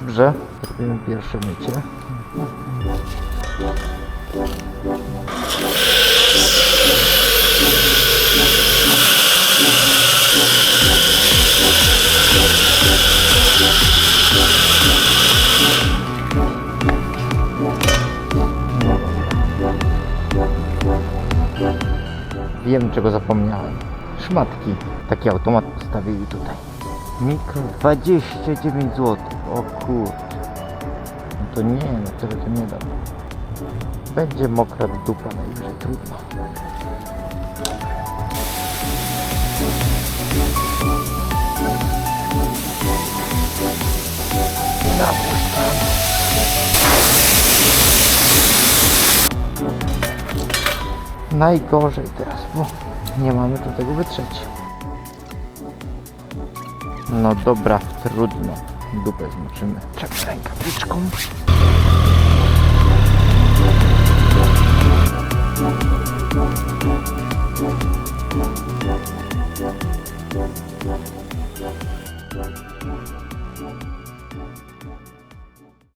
Dobrze, zrobimy pierwsze mycie. Wiem czego zapomniałem. Szmatki. Taki automat postawili tutaj. Mikro 29 zł. O kurde. No to nie, no tyle to nie dam. Będzie mokra dupa najwyżej trudno. Najgorzej teraz, bo nie mamy do tego wytrzeć. No dobra, trudno. Dupę zmoczymy. Czekaj rękawiczką.